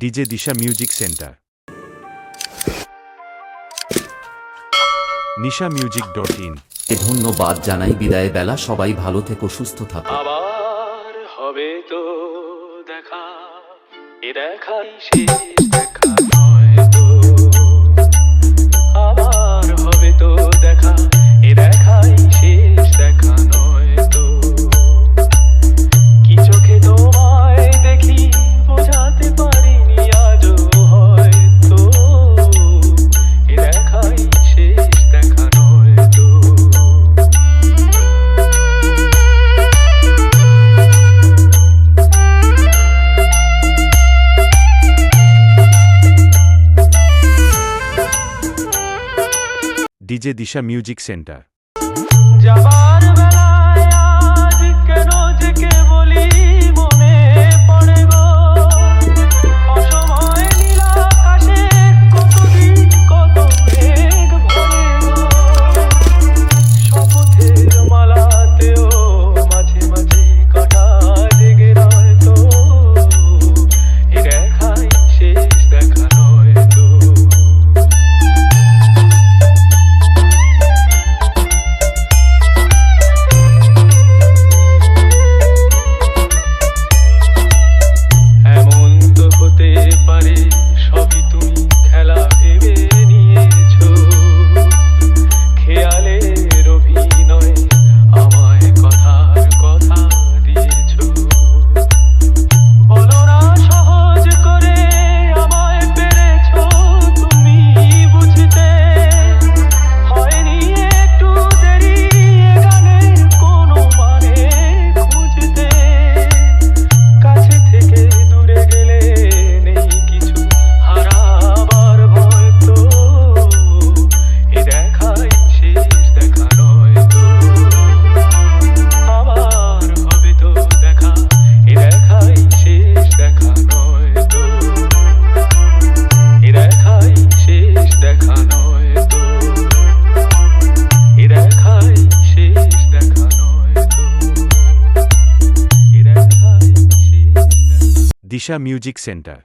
DJ Disha music centre. Nisha music dot in. ধন্যবাদ জানাই বিদায় বেলা সবাই ভালো থেকো সুস্থ থাকো। আবার হবে তো দেখা এ দেখাই সে দেখা। DJ Disha music centre. Disha music centre